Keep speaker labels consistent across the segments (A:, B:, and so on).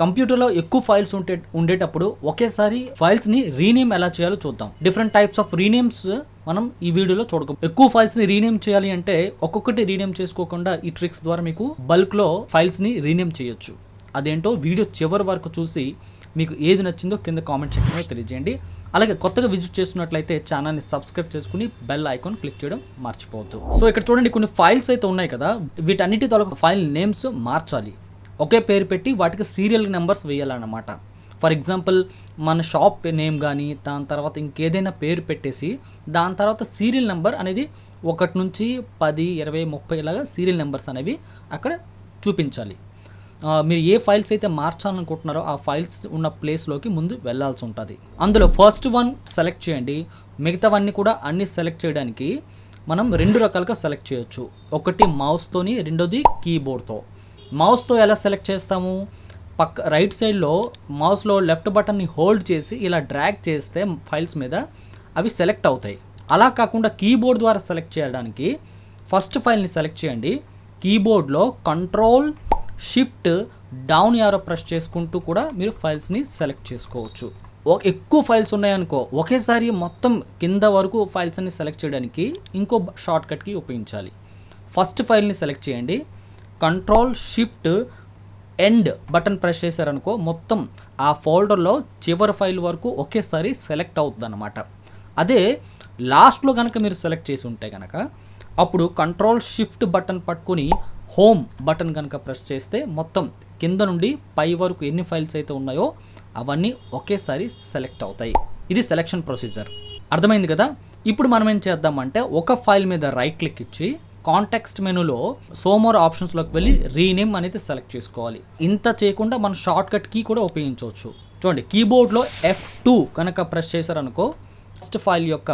A: కంప్యూటర్లో ఎక్కువ ఫైల్స్ ఉంటే ఉండేటప్పుడు ఒకేసారి ఫైల్స్ని రీనేమ్ ఎలా చేయాలో చూద్దాం. డిఫరెంట్ టైప్స్ ఆఫ్ రీనేమ్స్ మనం ఈ వీడియోలో చూడక. ఎక్కువ ఫైల్స్ని రీనేమ్ చేయాలి అంటే ఒక్కొక్కటి రీనేమ్ చేసుకోకుండా ఈ ట్రిక్స్ ద్వారా మీకు బల్క్లో ఫైల్స్ని రీనేమ్ చేయొచ్చు. అదేంటో వీడియో చివరి వరకు చూసి మీకు ఏది నచ్చిందో కింద కామెంట్ సెక్షన్లో తెలియజేయండి. అలాగే కొత్తగా విజిట్ చేస్తున్నట్లయితే ఛానల్ని సబ్స్క్రైబ్ చేసుకుని బెల్ ఐకాన్ క్లిక్ చేయడం మర్చిపోవద్దు. సో ఇక్కడ చూడండి కొన్ని ఫైల్స్ అయితే ఉన్నాయి కదా. వీటన్నిటి తొలగ ఫైల్ నేమ్స్ మార్చాలి. ఒకే పేరు పెట్టి వాటికి సీరియల్ నెంబర్స్ వేయాలన్నమాట. ఫర్ ఎగ్జాంపుల్ మన షాప్ నేమ్ కానీ దాని తర్వాత ఇంకేదైనా పేరు పెట్టేసి దాని తర్వాత సీరియల్ నెంబర్ అనేది ఒకటి నుంచి పది ఇరవై ముప్పై ఇలాగా సీరియల్ నెంబర్స్ అనేవి అక్కడ చూపించాలి. మీరు ఏ ఫైల్స్ అయితే మార్చాలనుకుంటున్నారో ఆ ఫైల్స్ ఉన్న ప్లేస్లోకి ముందు వెళ్ళాల్సి ఉంటుంది. అందులో ఫస్ట్ వన్ సెలెక్ట్ చేయండి. మిగతావన్నీ కూడా అన్ని సెలెక్ట్ చేయడానికి మనం రెండు రకాలుగా సెలెక్ట్ చేయొచ్చు. ఒకటి మౌస్తోని రెండోది కీబోర్డ్తో మౌస్తో ఎలా సెలెక్ట్ చేస్తాము? పక్క రైట్ సైడ్లో మౌస్లో లెఫ్ట్ బటన్ని హోల్డ్ చేసి ఇలా డ్రాగ్ చేస్తే ఫైల్స్ మీద అవి సెలెక్ట్ అవుతాయి. అలా కాకుండా కీబోర్డ్ ద్వారా సెలెక్ట్ చేయడానికి ఫస్ట్ ఫైల్ని సెలెక్ట్ చేయండి. కీబోర్డ్లో control shift down arrow press చేసుకుంటూ కూడా మీరు ఫైల్స్ని సెలెక్ట్ చేసుకోవచ్చు. ఓ- ఎక్కువ ఫైల్స్ ఉన్నాయనుకో ఒకేసారి మొత్తం కింద వరకు ఫైల్స్ అన్ని సెలెక్ట్ చేయడానికి ఇంకో షార్ట్కట్కి ఉపయోగించాలి. ఫస్ట్ ఫైల్ని సెలెక్ట్ చేయండి. Control shift end button press చేశారనుకో మొత్తం ఆ ఫోల్డర్లో చివరి ఫైల్ వరకు ఒకేసారి సెలెక్ట్ అవుతుంది అనమాట అదే లాస్ట్లో కనుక మీరు సెలెక్ట్ చేసి ఉంటే కనుక అప్పుడు కంట్రోల్ షిఫ్ట్ బటన్ పట్టుకొని హోమ్ బటన్ కనుక ప్రెస్ చేస్తే మొత్తం కింద నుండి పై వరకు ఎన్ని ఫైల్స్ అయితే ఉన్నాయో అవన్నీ ఒకేసారి సెలెక్ట్ అవుతాయి. ఇది సెలెక్షన్ ప్రొసీజర్. అర్థమైంది కదా? ఇప్పుడు మనం ఏం చేద్దామంటే ఒక ఫైల్ మీద రైట్ క్లిక్ ఇచ్చి కాంటెక్స్ట్ మెనూలో సోమోర్ ఆప్షన్స్లోకి వెళ్ళి రీనేమ్ అనేది సెలెక్ట్ చేసుకోవాలి. ఇంత చేయకుండా మనం షార్ట్ కట్ కీ కూడా ఉపయోగించవచ్చు. చూడండి కీబోర్డ్లో ఎఫ్ టూ కనుక ప్రెస్ చేశారనుకో ఫస్ట్ ఫైల్ యొక్క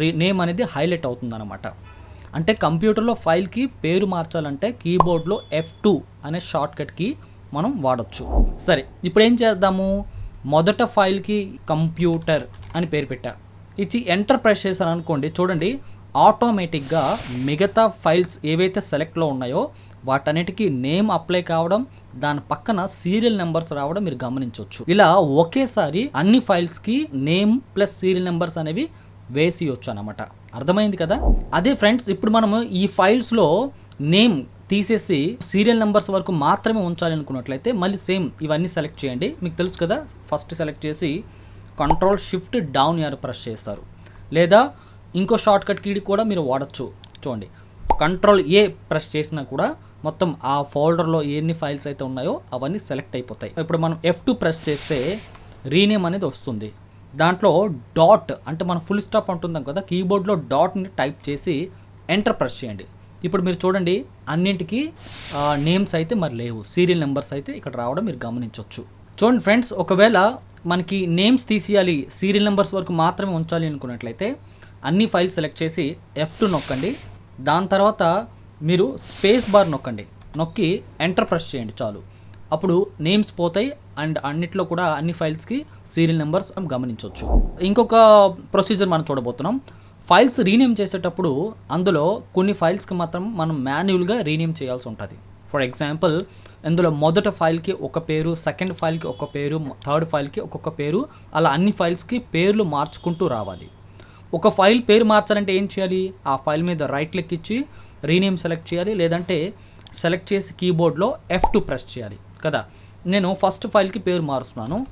A: రీ నేమ్ అనేది హైలైట్ అవుతుందన్నమాట. అంటే కంప్యూటర్లో ఫైల్కి పేరు మార్చాలంటే కీబోర్డ్లో ఎఫ్ టూ అనే షార్ట్ కట్కి మనం వాడచ్చు. సరే ఇప్పుడు ఏం చేద్దాము? మొదట ఫైల్కి కంప్యూటర్ అని పేరు పెట్టా. ఇచ్చి ఎంటర్ ప్రెస్ చేశాను అనుకోండి చూడండి ఆటోమేటిక్గా మిగతా ఫైల్స్ ఏవైతే సెలెక్ట్లో ఉన్నాయో వాటన్నిటికీ నేమ్ అప్లై కావడం దాని పక్కన సీరియల్ నెంబర్స్ రావడం మీరు గమనించవచ్చు ఇలా ఒకేసారి అన్ని ఫైల్స్కి నేమ్ ప్లస్ సీరియల్ నెంబర్స్ అనేవి వేసియొచ్చు అనమాట అర్థమైంది కదా? అదే ఫ్రెండ్స్ ఇప్పుడు మనము ఈ ఫైల్స్లో నేమ్ తీసేసి సీరియల్ నెంబర్స్ వరకు మాత్రమే ఉంచాలి అనుకున్నట్లయితే మళ్ళీ సేమ్ ఇవన్నీ సెలెక్ట్ చేయండి. మీకు తెలుసు కదా? ఫస్ట్ సెలెక్ట్ చేసి control shift down arrow press చేస్తారు. లేదా ఇంకో షార్ట్ కట్ కీడి కూడా మీరు వాడచ్చు. చూడండి. కంట్రోల్ ఏ ప్రెస్ చేసినా కూడా మొత్తం ఆ ఫోల్డర్లో ఎన్ని ఫైల్స్ అయితే ఉన్నాయో అవన్నీ సెలెక్ట్ అయిపోతాయి. ఇప్పుడు మనం ఎఫ్ టూ ప్రెస్ చేస్తే రీనేమ్ అనేది వస్తుంది. దాంట్లో డాట్ అంటే మనం ఫుల్ స్టాప్ అంటుందాం కదా కీబోర్డ్లో డాట్ని టైప్ చేసి ఎంటర్ ప్రెస్ చేయండి. ఇప్పుడు మీరు చూడండి అన్నింటికి నేమ్స్ అయితే మరి లేవు. సీరియల్ నెంబర్స్ అయితే ఇక్కడ రావడం మీరు గమనించవచ్చు చూడండి ఫ్రెండ్స్ ఒకవేళ మనకి నేమ్స్ తీసేయాలి సీరియల్ నెంబర్స్ వరకు మాత్రమే ఉంచాలి అనుకున్నట్లయితే అన్ని ఫైల్స్ సెలెక్ట్ చేసి ఎఫ్ టూ నొక్కండి. దాని తర్వాత మీరు స్పేస్ బార్ నొక్కండి. నొక్కి ఎంటర్ ప్రెస్ చేయండి చాలు. అప్పుడు నేమ్స్ పోతాయి అండ్ అన్నిట్లో కూడా అన్ని ఫైల్స్కి సీరియల్ నెంబర్స్ గమనించవచ్చు. ఇంకొక ప్రొసీజర్ మనం చూడబోతున్నాం. ఫైల్స్ రీనేమ్ చేసేటప్పుడు అందులో కొన్ని ఫైల్స్కి మాత్రం మనం మాన్యువల్గా రీనేమ్ చేయాల్సి ఉంటుంది. ఫర్ ఎగ్జాంపుల్ ఇందులో మొదట ఫైల్కి ఒక పేరు సెకండ్ ఫైల్కి ఒక పేరు థర్డ్ ఫైల్కి ఒక్కొక్క పేరు అలా అన్ని ఫైల్స్కి పేర్లు మార్చుకుంటూ రావాలి. ఒక ఫైల్ పేరు మార్చాలంటే ఏం చేయాలి? ఆ ఫైల్ మీద రైట్ క్లిక్ ఇచ్చి రీనేమ్ సెలెక్ట్ చేయాలి. లేదంటే సెలెక్ట్ చేసి కీబోర్డ్లో ఎఫ్ టు ప్రెస్ చేయాలి. కదా? నేను ఫస్ట్ ఫైల్కి పేరు మారుస్తున్నాను.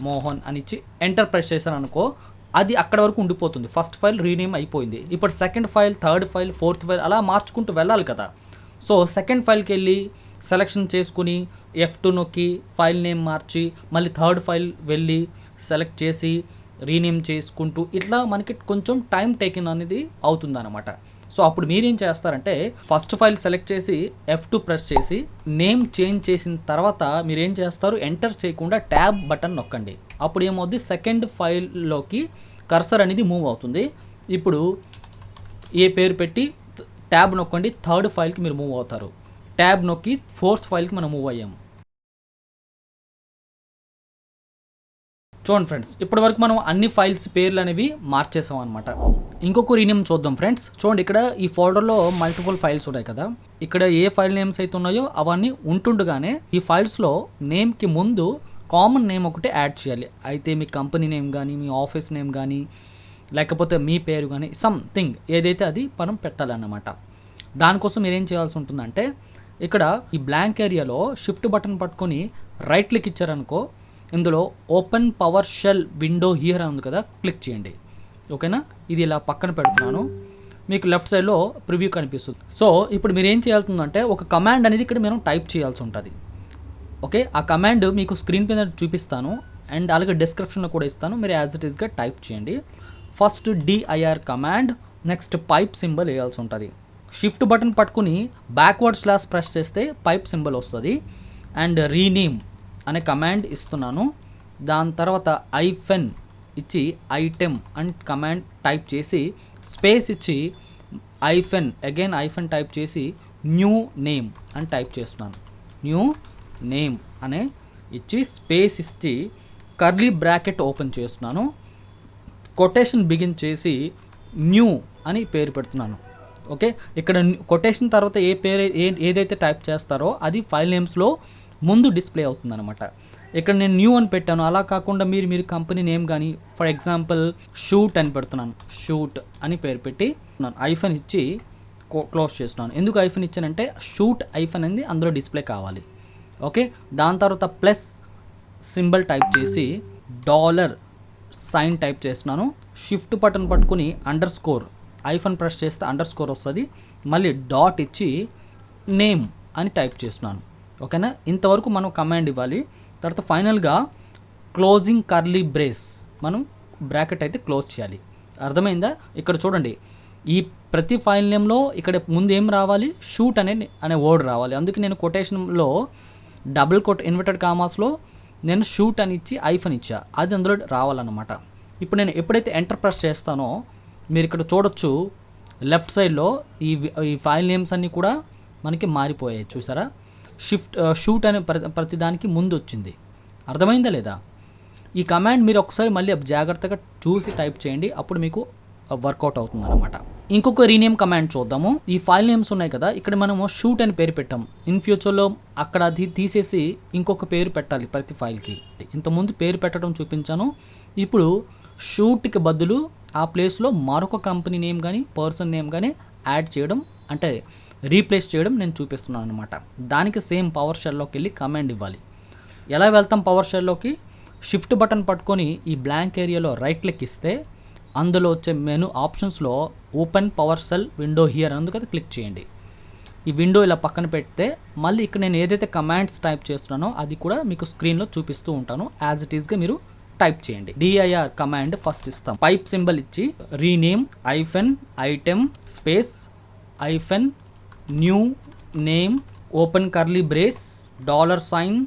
A: మోహన్ అని ఇచ్చి ఎంటర్ ప్రెస్ చేశాను అనుకో అది అక్కడ వరకు ఉండిపోతుంది. ఫస్ట్ ఫైల్ రీనేమ్ అయిపోయింది. ఇప్పుడు second file third file fourth file అలా మార్చుకుంటూ వెళ్ళాలి కదా? సో సెకండ్ ఫైల్కి వెళ్ళి సెలెక్షన్ చేసుకుని ఎఫ్ టూ నొక్కి ఫైల్ నేమ్ మార్చి మళ్ళీ థర్డ్ ఫైల్ వెళ్ళి సెలెక్ట్ చేసి రీనేమ్ చేసుకుంటూ ఇట్లా మనకి కొంచెం టైం టేకింగ్ అనేది అవుతుందన్నమాట. సో అప్పుడు మీరేం చేస్తారంటే ఫస్ట్ ఫైల్ సెలెక్ట్ చేసి ఎఫ్ టూ ప్రెస్ చేసి నేమ్ చేంజ్ చేసిన తర్వాత మీరేం చేస్తారు? ఎంటర్ చేయకుండా ట్యాబ్ బటన్ నొక్కండి. అప్పుడు ఏమవుద్ది? సెకండ్ ఫైల్లోకి కర్సర్ అనేది మూవ్ అవుతుంది. ఇప్పుడు ఏ పేరు పెట్టి ట్యాబ్ నొక్కండి థర్డ్ ఫైల్కి మీరు మూవ్ అవుతారు. ట్యాబ్ నొక్కి ఫోర్త్ ఫైల్కి మనం మూవ్ అయ్యాము చూడండి ఫ్రెండ్స్ ఇప్పటి వరకు మనం అన్ని ఫైల్స్ పేర్లు అనేవి మార్చేసాం అనమాట ఇంకొక రీనేమ్ చూద్దాం ఫ్రెండ్స్. చూడండి ఇక్కడ ఈ ఫోల్డర్లో మల్టిపుల్ ఫైల్స్ ఉన్నాయి కదా. ఇక్కడ ఏ ఫైల్ నేమ్స్ అయితే ఉన్నాయో అవన్నీ ఉంటుండగానే ఈ ఫైల్స్లో నేమ్కి ముందు కామన్ నేమ్ ఒకటి యాడ్ చేయాలి. అయితే మీ కంపెనీ నేమ్ కానీ మీ ఆఫీస్ నేమ్ కానీ లేకపోతే మీ పేరు కానీ సంథింగ్ ఏదైతే అది మనం పెట్టాలన్నమాట. దానికోసం మీరు ఏం చేయాల్సి ఉంటుందంటే ఇక్కడ ఈ బ్లాంక్ ఏరియాలో షిఫ్ట్ బటన్ పట్టుకొని రైట్ క్లిక్ ఇచ్చారనుకో ఇందులో open PowerShell window here అని ఉంది కదా క్లిక్ చేయండి. ఓకేనా? ఇది ఇలా పక్కన పెడుతున్నాను. మీకు లెఫ్ట్ సైడ్లో ప్రివ్యూ కనిపిస్తుంది. సో ఇప్పుడు మీరు ఏం చేయాల్సిందంటే ఒక కమాండ్ అనేది ఇక్కడ మేము టైప్ చేయాల్సి ఉంటుంది. ఓకే? ఆ కమాండ్ మీకు స్క్రీన్ మీద చూపిస్తాను. అండ్ అలాగే డిస్క్రిప్షన్లో కూడా ఇస్తాను. మీరు యాజ్ ఇట్ ఈస్గా టైప్ చేయండి. First DIR command next pipe symbol వేయాల్సి ఉంటుంది. షిఫ్ట్ బటన్ పట్టుకుని బ్యాక్వర్డ్ స్లాస్ ప్రెస్ చేస్తే పైప్ సింబల్ వస్తుంది. అండ్ రీనేమ్ అనే కమాండ్ ఇస్తున్నాను. దాని తర్వాత ఐఫెన్ ఇచ్చి ఐటెమ్ అండ్ కమాండ్ టైప్ చేసి స్పేస్ ఇచ్చి ఐఫెన్ అగైన్ ఐఫెన్ టైప్ చేసి న్యూ నేమ్ అని టైప్ చేస్తున్నాను. న్యూ నేమ్ అనే ఇచ్చి స్పేస్ ఇచ్చి కర్లీ బ్రాకెట్ ఓపెన్ చేస్తున్నాను. కొటేషన్ బిగిన్ చేసి న్యూ అని పేరు పెడుతున్నాను. ఓకే? ఇక్కడ కొటేషన్ తర్వాత ఏ పేరు ఏ ఏదైతే టైప్ చేస్తారో అది ఫైల్ నేమ్స్లో ముందు డిస్ప్లే అవుతుంది అనమాట ఇక్కడ నేను న్యూ అని పెట్టాను. అలా కాకుండా మీరు మీరు కంపెనీ నేమ్ కానీ ఫర్ ఎగ్జాంపుల్ షూట్ అని పెడుతున్నాను. షూట్ అని పేరు పెట్టి ఐఫోన్ ఇచ్చి క్లోజ్ చేస్తున్నాను. ఎందుకు ఐఫోన్ ఇచ్చానంటే షూట్ ఐఫోన్ అనేది అందులో డిస్ప్లే కావాలి. ఓకే? దాని తర్వాత ప్లస్ సింబల్ టైప్ చేసి డాలర్ సైన్ టైప్ చేస్తున్నాను. షిఫ్ట్ బటన్ పట్టుకుని అండర్ స్కోర్ ఐఫోన్ ప్రెస్ చేస్తే అండర్ స్కోర్ వస్తుంది. మళ్ళీ డాట్ ఇచ్చి నేమ్ అని టైప్ చేస్తున్నాను. ఓకేనా? ఇంతవరకు మనం కమాండ్ ఇవ్వాలి. తర్వాత ఫైనల్గా క్లోజింగ్ కర్లీ బ్రేస్ మనం బ్రాకెట్ అయితే క్లోజ్ చేయాలి. అర్థమైందా? ఇక్కడ చూడండి. ఈ ప్రతి ఫైల్ నేమ్లో ఇక్కడ ముందు ఏం రావాలి? షూట్ అనే అనే వర్డ్ రావాలి. అందుకే నేను కొటేషన్లో డబుల్ కోట్ ఇన్వర్టెడ్ కామాస్లో నేను షూట్ అని ఇచ్చి ఐఫన్ ఇచ్చా. అది అందులో రావాలన్నమాట. ఇప్పుడు నేను ఎప్పుడైతే ఎంటర్ ప్రెస్ చేస్తానో మీరు ఇక్కడ చూడొచ్చు లెఫ్ట్ సైడ్లో ఈ ఈ ఫైల్ నేమ్స్ అన్నీ కూడా మనకి మారిపోయాయి. చూసారా? షిఫ్ట్ షూట్ అనే ప్రతి ప్రతిదానికి ముందు వచ్చింది అర్థమైందా లేదా? ఈ కమాండ్ మీరు ఒకసారి మళ్ళీ జాగ్రత్తగా చూసి టైప్ చేయండి అప్పుడు మీకు వర్కౌట్ అవుతుంది అనమాట ఇంకొక రీనేమ్ కమాండ్ చూద్దాము. ఈ ఫైల్ నేమ్స్ ఉన్నాయి కదా ఇక్కడ మనము షూట్ అని పేరు పెట్టాం. ఇన్ ఫ్యూచర్లో అక్కడ అది తీసేసి ఇంకొక పేరు పెట్టాలి ప్రతి ఫైల్కి. ఇంతకుముందు పేరు పెట్టడం చూపించాను. ఇప్పుడు షూట్కి బదులు ఆ ప్లేస్లో మరొక కంపెనీ నేమ్ కానీ పర్సన్ నేమ్ కానీ యాడ్ చేయడం అంటే రీప్లేస్ చేయడం నేను చూపిస్తున్నాను అనమాట దానికి సేమ్ పవర్ షెల్లోకి వెళ్ళి కమాండ్ ఇవ్వాలి. ఎలా వెళ్తాం పవర్ షెల్లోకి షిఫ్ట్ బటన్ పట్టుకొని ఈ బ్లాంక్ ఏరియాలో రైట్ క్లిక్ ఇస్తే అందులో వచ్చే మెను ఆప్షన్స్లో open PowerShell window here అందుకది క్లిక్ చేయండి. ఈ విండో ఇలా పక్కన పెడితే మళ్ళీ ఇక్కడ నేను ఏదైతే కమాండ్స్ టైప్ చేస్తున్నానో అది కూడా మీకు స్క్రీన్లో చూపిస్తూ ఉంటాను. యాజ్ ఇట్ ఈస్గా మీరు టైప్ చేయండి. డిఐఆర్ కమాండ్ ఫస్ట్ ఇస్తాం. పైప్ సింబల్ ఇచ్చి rename hyphen item space hyphen new name open curly brace dollar sign.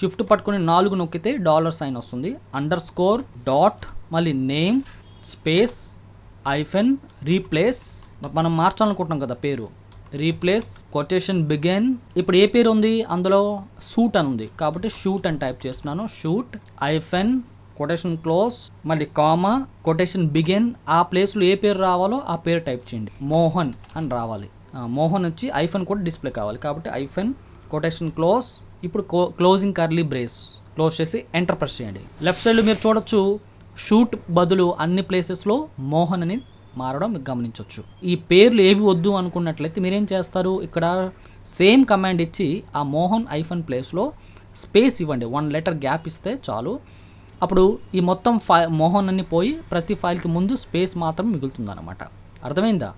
A: Shift పట్టుకుని నాలుగు నొక్కితే డాలర్ సైన్ వస్తుంది. అండర్ స్కోర్ డాట్ మళ్ళీ నేమ్ స్పేస్ ఐఫెన్ రీప్లేస్. మనం మార్చాలనుకుంటున్నాం కదా పేరు. Replace quotation begin. ఇప్పుడు ఏ పేరు ఉంది? అందులో షూట్ అని ఉంది. కాబట్టి షూట్ అని టైప్ చేస్తున్నాను. షూట్ ఐఫెన్ కొటేషన్ క్లోజ్ మళ్ళీ కామా కొటేషన్ బిగెన్. ఆ ప్లేస్లో ఏ పేరు రావాలో ఆ పేరు టైప్ చేయండి. మోహన్ అని రావాలి. మోహన్ వచ్చి ఐఫోన్ కూడా డిస్ప్లే కావాలి. కాబట్టి ఐఫోన్ కొటేషన్ క్లోజ్. ఇప్పుడు క్లోజింగ్ కర్లీ బ్రేస్. క్లోజ్ చేసి ఎంటర్ ప్రెస్ చేయండి. లెఫ్ట్ సైడ్లో మీరు చూడొచ్చు షూట్ బదులు అన్ని ప్లేసెస్లో మోహన్ అని మారడం మీకు గమనించవచ్చు ఈ పేర్లు ఏవి వద్దు అనుకున్నట్లయితే మీరేం చేస్తారు? ఇక్కడ సేమ్ కమాండ్ ఇచ్చి ఆ మోహన్ ఐఫోన్ ప్లేస్లో స్పేస్ ఇవ్వండి. వన్ లెటర్ గ్యాప్ ఇస్తే చాలు. అప్పుడు ఈ మొత్తం ఫై మోహన్ అన్ని పోయి ప్రతి ఫైల్కి ముందు స్పేస్ మాత్రం మిగులుతుందన్నమాట. అర్థమైందా?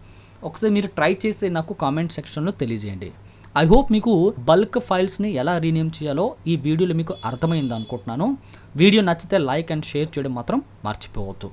A: ఒకసారి మీరు ట్రై చేసి నాకు కామెంట్ సెక్షన్లో తెలియజేయండి. ఐ హోప్ మీకు బల్క్ ఫైల్స్ని ఎలా రీనేమ్ చేయాలో ఈ వీడియోలో మీకు అర్థమైంది అనుకుంటున్నాను. వీడియో నచ్చితే లైక్ అండ్ షేర్ చేయడం మాత్రం మర్చిపోవద్దు.